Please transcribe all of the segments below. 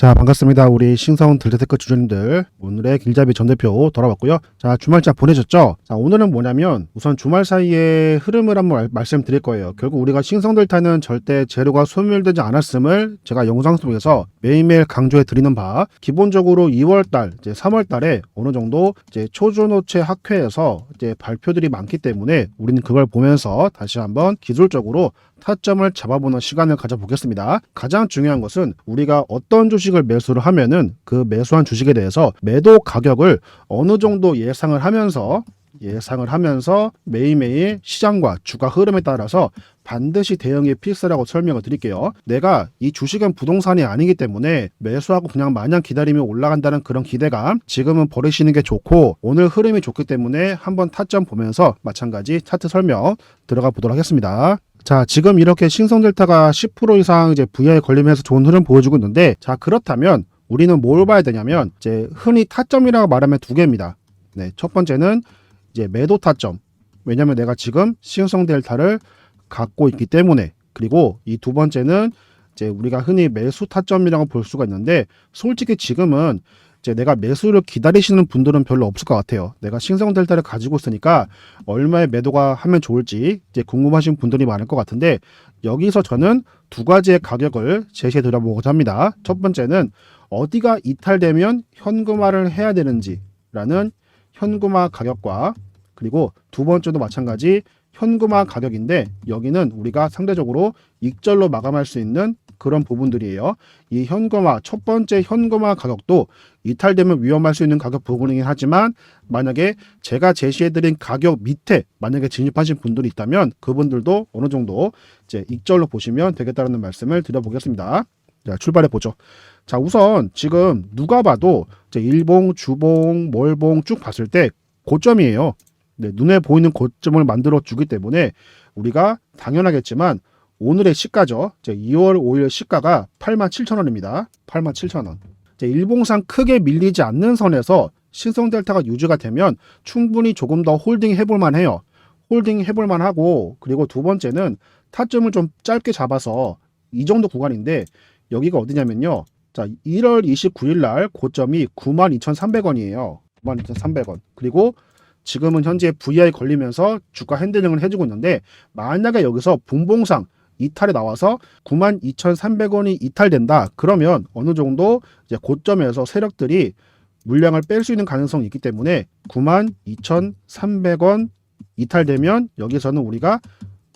자 반갑습니다. 우리 신성 들대테크 주주님들. 오늘의 길잡이 전 대표 돌아왔고요. 자 주말 잘 보내셨죠? 자 오늘은 뭐냐면 우선 주말 사이의 흐름을 한번 말- 말씀드릴 거예요. 결국 우리가 신성 델타는 절대 재료가 소멸되지 않았음을 제가 영상 속에서 매일매일 강조해 드리는 바 기본적으로 2월달 이제 3월달에 어느 정도 이제 초조노체 학회에서 이제 발표들이 많기 때문에 우리는 그걸 보면서 다시 한번 기술적으로 타점을 잡아보는 시간을 가져보겠습니다. 가장 중요한 것은 우리가 어떤 주식을 매수를 하면은 그 매수한 주식에 대해서 매도 가격을 어느 정도 예상을 하면서 예상을 하면서 매일매일 시장과 주가 흐름에 따라서 반드시 대응이 필수라고 설명을 드릴게요. 내가 이 주식은 부동산이 아니기 때문에 매수하고 그냥 마냥 기다리면 올라간다는 그런 기대감 지금은 버리시는 게 좋고 오늘 흐름이 좋기 때문에 한번 타점 보면서 마찬가지 차트 설명 들어가 보도록 하겠습니다. 자, 지금 이렇게 신성 델타가 10% 이상 이제 VI에 걸리면서 좋은 흐름 보여주고 있는데, 자, 그렇다면 우리는 뭘 봐야 되냐면, 이제 흔히 타점이라고 말하면 두 개입니다. 네, 첫 번째는 이제 매도 타점. 왜냐면 내가 지금 신성 델타를 갖고 있기 때문에, 그리고 이 두 번째는 이제 우리가 흔히 매수 타점이라고 볼 수가 있는데, 솔직히 지금은 이제 내가 매수를 기다리시는 분들은 별로 없을 것 같아요. 내가 신성 델타를 가지고 있으니까 얼마의 매도가 하면 좋을지 이제 궁금하신 분들이 많을 것 같은데 여기서 저는 두 가지의 가격을 제시해 드려보고자 합니다. 첫 번째는 어디가 이탈되면 현금화를 해야 되는지라는 현금화 가격과 그리고 두 번째도 마찬가지 현금화 가격인데 여기는 우리가 상대적으로 익절로 마감할 수 있는 그런 부분들이에요. 이 현금화 첫 번째 현금화 가격도 이탈되면 위험할 수 있는 가격 부분이긴 하지만 만약에 제가 제시해드린 가격 밑에 만약에 진입하신 분들이 있다면 그분들도 어느 정도 이제 익절로 보시면 되겠다는 말씀을 드려보겠습니다. 자, 출발해 보죠. 자, 우선 지금 누가 봐도 이제 일봉, 주봉, 몰봉 쭉 봤을 때 고점이에요. 네, 눈에 보이는 고점을 만들어 주기 때문에 우리가 당연하겠지만 오늘의 시가죠. 이제 2월 5일 시가가 87,000원입니다. 87,000원. 이제 일봉상 크게 밀리지 않는 선에서 신성 델타가 유지가 되면 충분히 조금 더 홀딩 해볼 만 해요. 홀딩 해볼 만 하고 그리고 두 번째는 타점을 좀 짧게 잡아서 이 정도 구간인데 여기가 어디냐면요. 자, 1월 29일 날 고점이 92,300원이에요. 92,300원. 그리고 지금은 현재 VI 걸리면서 주가 핸들링을 해주고 있는데 만약에 여기서 분봉상 이탈이 나와서 92,300원이 이탈된다. 그러면 어느 정도 이제 고점에서 세력들이 물량을 뺄 수 있는 가능성이 있기 때문에 92,300원 이탈되면 여기서는 우리가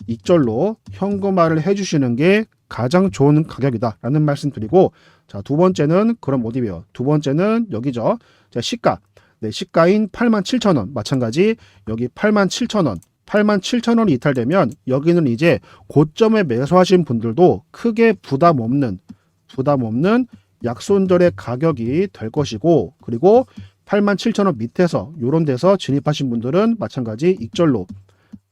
익절로 현금화를 해주시는 게 가장 좋은 가격이다라는 말씀 드리고 자 두 번째는 어디 배요? 두 번째는 여기죠. 자 시가 네 시가인 87,000원 마찬가지 여기 87,000원 87,000원이 이탈되면 여기는 이제 고점에 매수하신 분들도 크게 부담 없는 부담 없는 약손절의 가격이 될 것이고 그리고 87,000원 밑에서 요런 데서 진입하신 분들은 마찬가지 익절로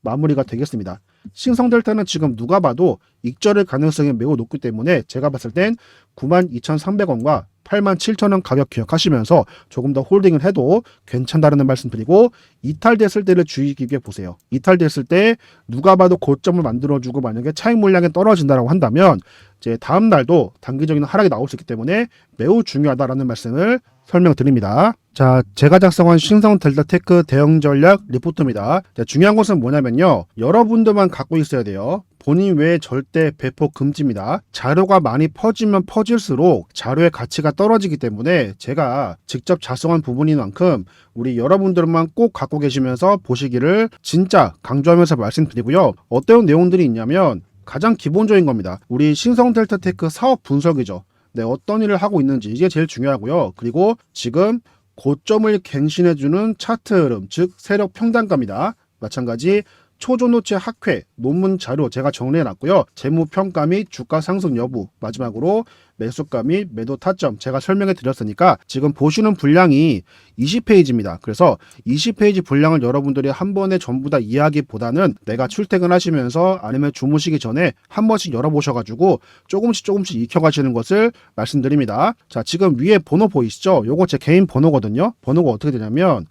마무리가 되겠습니다. 신성델타는 지금 누가 봐도 익절의 가능성이 매우 높기 때문에 제가 봤을 땐 92,300원과 87,000원 가격 기억하시면서 조금 더 홀딩을 해도 괜찮다는 말씀 드리고 이탈됐을 때를 주의 깊게 보세요. 이탈됐을 때 누가 봐도 고점을 만들어주고 만약에 차익 물량이 떨어진다라고 한다면 이제 다음 날도 단기적인 하락이 나올 수 있기 때문에 매우 중요하다라는 말씀을 설명드립니다. 자, 제가 작성한 신성 델타 테크 대응 전략 리포트입니다. 자, 중요한 것은 뭐냐면요. 여러분들만 갖고 있어야 돼요. 본인 외에 절대 배포 금지입니다. 자료가 많이 퍼지면 퍼질수록 자료의 가치가 떨어지기 때문에 제가 직접 작성한 부분인 만큼 우리 여러분들만 꼭 갖고 계시면서 보시기를 진짜 강조하면서 말씀드리고요. 어떤 내용들이 있냐면 가장 기본적인 겁니다. 우리 신성 델타 테크 사업 분석이죠. 네, 어떤 일을 하고 있는지 이게 제일 중요하고요. 그리고 지금 고점을 갱신해주는 차트 흐름, 즉 세력 평단가입니다. 마찬가지 초조노체 학회 논문 자료 제가 정리해놨고요. 재무 평가 및 주가 상승 여부 마지막으로 매수가 및 매도 타점 제가 설명해 드렸으니까 지금 보시는 분량이 20페이지입니다. 그래서 20페이지 분량을 여러분들이 한 번에 전부 다 이해하기보다는 내가 출퇴근하시면서 아니면 주무시기 전에 한 번씩 열어보셔가지고 조금씩 조금씩 익혀가시는 것을 말씀드립니다. 자 지금 위에 번호 보이시죠? 요거 제 개인 번호거든요. 번호가 어떻게 되냐면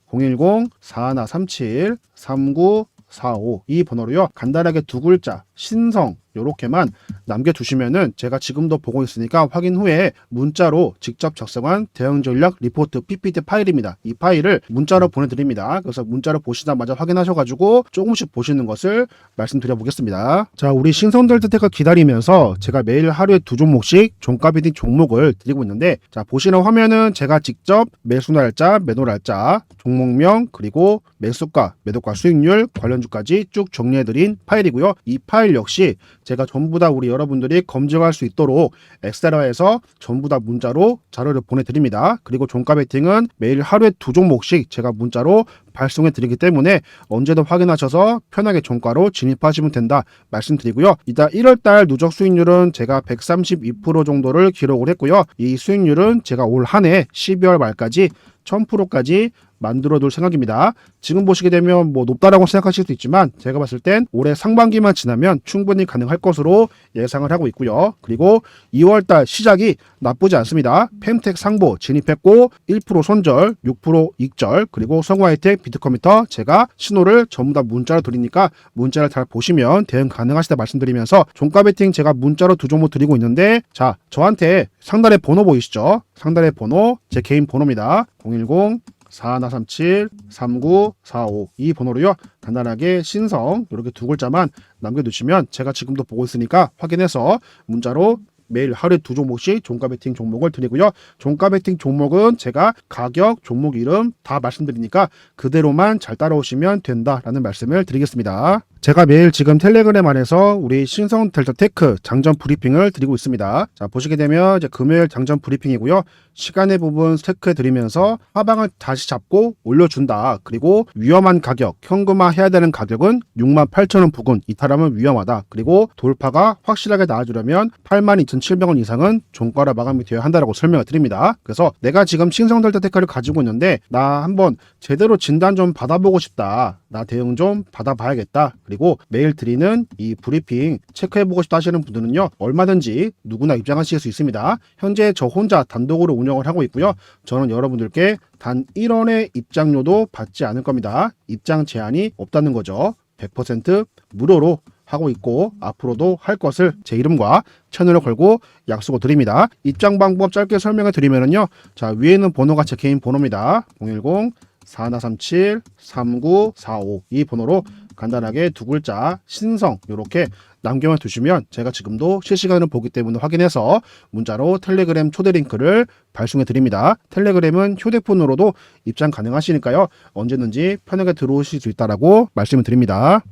010-4137-39 45. 이 번호로요. 간단하게 두 글자 신성 요렇게만 남겨두시면은 제가 지금도 보고 있으니까 확인 후에 문자로 직접 작성한 대응 전략 리포트 PPT 파일입니다. 이 파일을 문자로 보내드립니다. 그래서 문자로 보시자마자 확인하셔가지고 조금씩 보시는 것을 말씀드려 보겠습니다. 자, 우리 신성들 때가 기다리면서 제가 매일 하루에 두 종목씩 종가 비딩 종목을 드리고 있는데 자 보시는 화면은 제가 직접 매수 날짜, 매도 날짜, 종목명 그리고 매수가, 매도가 수익률 관련주까지 쭉 정리해드린 파일이고요. 이 파일 역시 제가 전부 다 우리 여러 분들이 검증할 수 있도록 엑셀화해서 전부 다 문자로 자료를 보내드립니다. 그리고 종가 베팅은 매일 하루에 두 종목씩 제가 문자로 발송해 드리기 때문에 언제든 확인하셔서 편하게 종가로 진입하시면 된다 말씀드리고요. 이따 1월달 누적 수익률은 제가 132% 정도를 기록을 했고요. 이 수익률은 제가 올 한 해 12월 말까지 1000%까지 만들어 둘 생각입니다. 지금 보시게 되면 뭐 높다라고 생각하실 수 있지만 제가 봤을 땐 올해 상반기만 지나면 충분히 가능할 것으로 예상을 하고 있고요. 그리고 2월달 시작이 나쁘지 않습니다. 펜텍 상보 진입했고 1% 손절, 6% 익절, 그리고 성화이텍 비트컴퓨터 제가 신호를 전부 다 문자로 드리니까 문자를 잘 보시면 대응 가능하시다 말씀드리면서 종가 베팅 제가 문자로 두 종목 드리고 있는데 자 저한테 상단에 번호 보이시죠? 상단에 번호 제 개인 번호입니다. 010 4137 3945 이 번호로요 간단하게 신성 이렇게 두 글자만 남겨두시면 제가 지금도 보고 있으니까 확인해서 문자로 매일 하루에 두 종목씩 종가 베팅 종목을 드리고요. 종가 베팅 종목은 제가 가격, 종목 이름 다 말씀드리니까 그대로만 잘 따라오시면 된다라는 말씀을 드리겠습니다. 제가 매일 지금 텔레그램 안에서 우리 신성 델타 테크 장전 브리핑을 드리고 있습니다. 자, 보시게 되면 이제 금요일 장전 브리핑이고요. 시간의 부분 체크해 드리면서 하방을 다시 잡고 올려준다. 그리고 위험한 가격, 현금화 해야 되는 가격은 68,000원 부근 이탈하면 위험하다. 그리고 돌파가 확실하게 나와주려면 82,700원 이상은 종가로 마감이 되어야 한다라고 설명을 드립니다. 그래서 내가 지금 신성 델타 테크를 가지고 있는데 나 한번 제대로 진단 좀 받아보고 싶다. 나 대응 좀 받아봐야겠다. 그리고 매일 드리는 이 브리핑 체크해보고 싶다 하시는 분들은요, 얼마든지 누구나 입장하실 수 있습니다. 현재 저 혼자 단독으로 운영 을 하고 있고요. 저는 여러분들께 단 1원의 입장료도 받지 않을 겁니다. 입장 제한이 없다는 거죠. 100% 무료로 하고 있고 앞으로도 할 것을 제 이름과 채널을 걸고 약속을 드립니다. 입장 방법 짧게 설명해 드리면은요. 자, 위에는 번호가 제 개인 번호입니다. 010 4137 3945 이 번호로 간단하게 두 글자 신성 이렇게 남겨만 두시면 제가 지금도 실시간으로 보기 때문에 확인해서 문자로 텔레그램 초대 링크를 발송해 드립니다. 텔레그램은 휴대폰으로도 입장 가능하시니까요. 언제든지 편하게 들어오실 수 있다라고 말씀을 드립니다.